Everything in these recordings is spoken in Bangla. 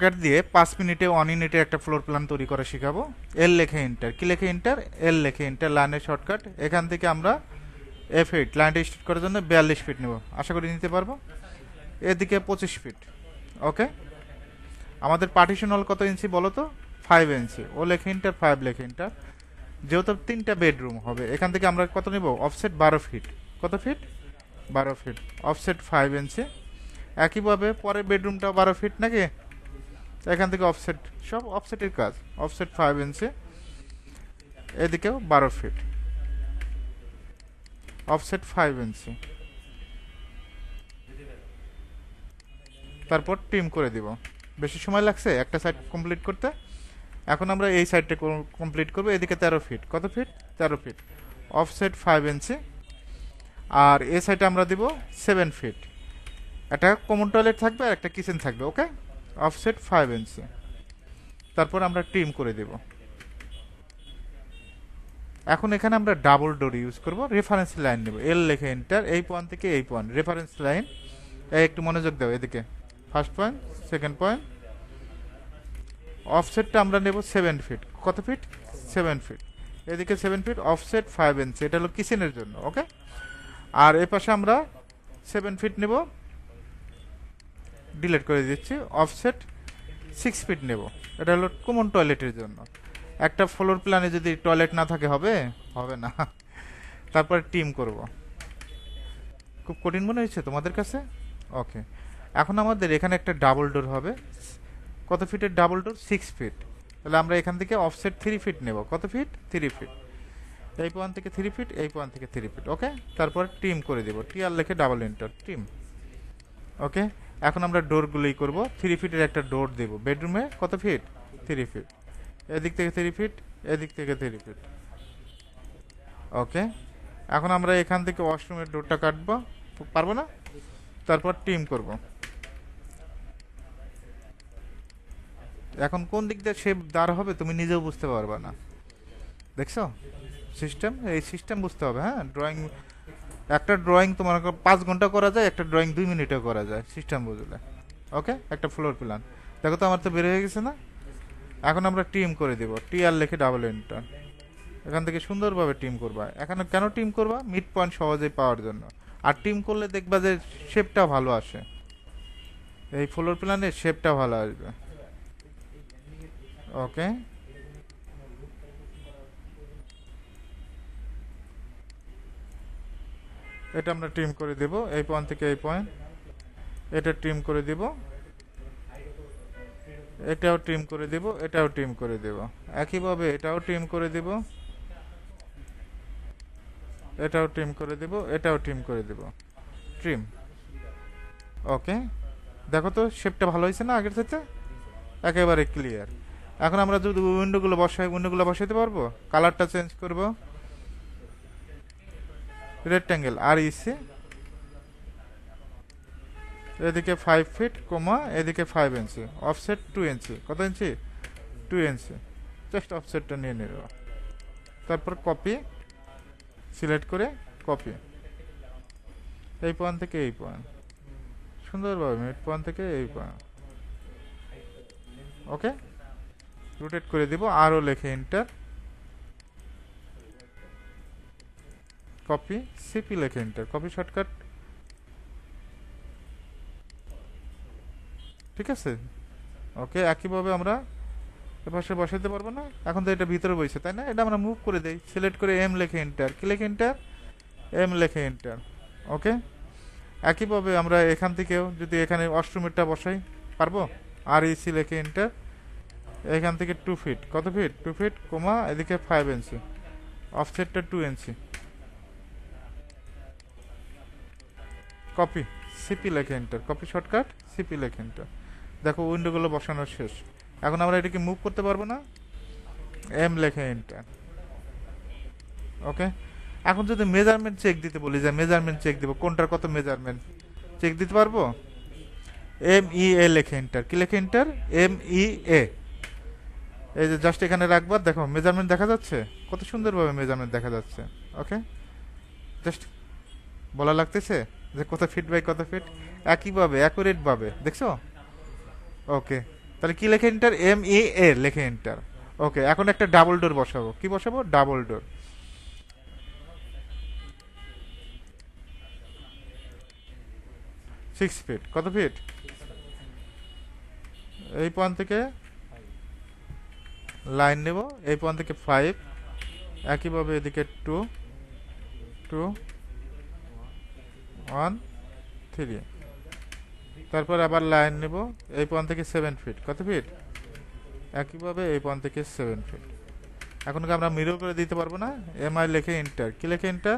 অটোক্যাট দিয়ে পাঁচ মিনিটে ওয়ান ইউনিটে একটা ফ্লোর প্ল্যান তৈরি করা শেখাবো। এল লেখে ইন্টার কি লেখে ইন্টার এল লেখে ইন্টার লাইনের শর্টকাট এখান থেকে আমরা এফ ফিট লাইনটা স্টার্ট করার জন্য বিয়াল্লিশ ফিট নেব। আশা করি নিতে পারব? এদিকে পঁচিশ ফিট ওকে আমাদের পার্টিশন হল কত ইঞ্চি বলো তো? ফাইভ ইঞ্চি ও লেখে ইন্টার ফাইভ লেখে ইন্টার যেহেতু তিনটা বেডরুম হবে, এখান থেকে আমরা কত নেব? অফসেট বারো ফিট কত ফিট বারো ফিট অফসেট ফাইভ ইঞ্চি একইভাবে পরের বেডরুমটাও বারো ফিট নাকি? এখান থেকে অফসেট সব অফসেটের কাজ। অফসেট ফাইভ ইঞ্চি এদিকেও বারো ফিট অফসেট ফাইভ ইঞ্চি তারপর টিম করে দিব। বেশি সময় লাগছে একটা সাইড কমপ্লিট করতে। এখন আমরা এই সাইডটা কমপ্লিট করব, এদিকে তেরো ফিট কত ফিট তেরো ফিট অফসেট ফাইভ ইঞ্চি আর এই সাইডে আমরা দিব সেভেন ফিট একটা কমন টয়লেট থাকবে আর একটা কিচেন থাকবে ওকে অফসেট ফাইভ ইঞ্চি তারপর আমরা টিম করে দেব। এখন এখানে আমরা ডাবল ডোর ইউজ করব রেফারেন্স লাইন নেব। এল লেখে এন্টার এই পয়েন্ট থেকে এই পয়েন্ট রেফারেন্স লাইন একটু মনোযোগ দাও এদিকে। ফার্স্ট পয়েন্ট সেকেন্ড পয়েন্ট অফসেটটা আমরা নেব সেভেন ফিট কত ফিট সেভেন ফিট এদিকে seven feet offset five inch এটা হলো কিচেনের জন্য ওকে আর এ পাশে আমরা সেভেন ফিট নেব। ডিলিট করে দিচ্ছি অফসেট সিক্স ফিট নেব। এটা হলো কমন টয়লেটের জন্য। একটা ফ্লোর প্ল্যানে যদি টয়লেট না থাকে, হবে? হবে না। তারপরে টিম করব। খুব কঠিন মনে হয়েছে তোমাদের কাছে? ওকে। এখন আমাদের এখানে একটা ডাবল ডোর হবে। কত ফিটের ডাবল ডোর সিক্স ফিট তাহলে আমরা এখান থেকে অফসেট থ্রি ফিট নেব। কত ফিট থ্রি ফিট এই পয়েন্ট থেকে থ্রি ফিট এই পয়েন্ট থেকে থ্রি ফিট ওকে তারপর টিম করে দেব। টি আর লেখে ডাবল ইন্টার টিম ওকে এখন আমরা ডোরগুলোই করব। থ্রি ফিটের একটা ডোর দেব। বেডরুমে কত ফিট থ্রি ফিট এদিক থেকে থ্রি ফিট এদিক থেকে থ্রি ফিট ওকে এখন আমরা এখান থেকে ওয়াশরুমের ডোরটা কাটবো। পারব না? তারপর টিম করব। এখন কোন দিক দিয়ে সে দাঁড় হবে তুমি নিজেও বুঝতে পারবে না। দেখছ? সিস্টেম এই সিস্টেম বুঝতে হবে হ্যাঁ? ড্রয়িং একটা ড্রয়িং তোমার পাঁচ ঘণ্টা করা যায়, একটা ড্রয়িং দুই মিনিটে করা যায় সিস্টেম বুঝলে। ওকে একটা ফ্লোর প্ল্যান দেখো তো, আমার তো বের হয়ে গেছে না? এখন আমরা টিম করে দেব। টি আর লিখে ডাবল এন্টার এখান থেকে সুন্দরভাবে টিম করবা। এখানে কেন টিম করবা? মিড পয়েন্ট সহজেই পাওয়ার জন্য। আর টিম করলে দেখবা যে শেপটা ভালো আসে। এই ফ্লোর প্ল্যানের শেপটা ভালো আসবে। ওকে এটা আমরা টিম করে দেব, এই পয়েন্ট থেকে এই পয়েন্ট এটা টিম করে দেব, এটাও টিম করে দেব, এটাও টিম করে দেব। একইভাবে এটাও টিম করে দেব, এটাও টিম করে দেব, এটাও টিম করে দেব। ট্রিম ওকে দেখো তো শেপটা ভালো হয়েছে না আগের থেকে একেবারে ক্লিয়ার এখন আমরা যদি উইন্ডোগুলো বসাই উইন্ডোগুলো বসাইতে পারব? কালারটা চেঞ্জ করব? রেক্ট্যাঙ্গেল আর ইসি এদিকে ফাইভ ফিট কমা এদিকে five inch offset two inch কত ইঞ্চি টু ইঞ্চি জাস্ট অফসেটটা নিয়ে নেব তারপর কপি সিলেক্ট করে কপি এই পয়েন্ট থেকে এই পয়েন্ট সুন্দরভাবে মিড পয়েন্ট থেকে এই পয়েন্ট ওকে রোটেট করে দিব, আরও লেখে এন্টার কপি সিপি লেখে এন্টার কপি শর্টকাট ঠিক আছে? ওকে, একইভাবে আমরা এপাশে বসাইতে পারব না। এখন তো এটা ভিতরে বসে তাই না? এটা আমরা মুভ করে দেই। সিলেক্ট করে এম লেখে এন্টার কি লেখে এন্টার এম লেখে এন্টার ওকে? একইভাবে আমরা এখান থেকেও যদি এখানে অষ্টমিটটা বসাই, পারব? আর ইসি লেখে এন্টার এখান থেকে টু ফিট কত ফিট টু ফিট কমা এদিকে ফাইভ ইঞ্চি অফসেটটা টু ইঞ্চি কপি সিপি লেখে এন্টার কপি শর্টকাট সিপি লেখে এন্টার দেখো উইন্ডোগুলো বসানো শেষ। এখন আমরা এটাকে মুভ করতে পারব না। এম লেখে এন্টার ওকে এখন যদি মেজারমেন্ট চেক দিতে বলি, যে মেজারমেন্ট চেক দিব, কোনটার কত মেজারমেন্ট চেক দিতে পারব? এম ই এ লেখে এন্টার কি লেখে এন্টার এম ই এ এই যে জাস্ট এখানে রাখবার দেখো মেজারমেন্ট দেখা যাচ্ছে? কত সুন্দরভাবে মেজারমেন্ট দেখা যাচ্ছে। ওকে জাস্ট বলা লাগতেছে? যে কত ফিট বাই কত ফিট একইভাবে অ্যাকুরেট ভাবে দেখছ? ওকে তাহলে কি লেখে এন্টার এম ই এ লেখে এন্টার ওকে এখন একটা ডাবল ডোর বসাবো। কি বসাবো? ডাবল ডোর সিক্স ফিট কত ফিট এই পয়েন্ট থেকে লাইন নেব। এই পয়েন্ট থেকে ফাইভ একইভাবে এদিকে টু টু ওয়ান থ্রি তারপর আবার লাইন নেব, এই পয়েন্ট থেকে সেভেন ফিট কত ফিট একইভাবে এই পয়েন্ট থেকে সেভেন ফিট এখন আমরা মিরর করে দিতে পারব না। এম আই লেখে ইন্টার কি লেখে ইন্টার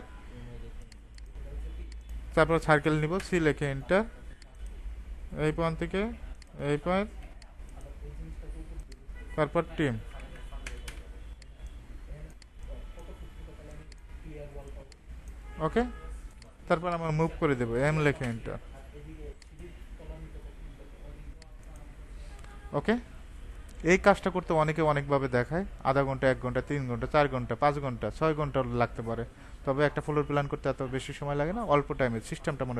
তারপর সার্কেল নিব সি লেখে ইন্টার এই পয়েন্ট থেকে, এই পয়েন্ট তারপর টিম ওকে তারপর আমরা মুভ করে দেবো এম লেখে এন্টার ওকে এই কাজটা করতে অনেকে অনেকভাবে দেখায়, আধা ঘণ্টা, এক ঘণ্টা, তিন ঘণ্টা, চার ঘণ্টা, পাঁচ ঘণ্টা, ছয় ঘণ্টা লাগতে পারে। তবে একটা ফ্লোর প্ল্যান করতে এত বেশি সময় লাগে না, অল্প টাইমে সিস্টেমটা মনে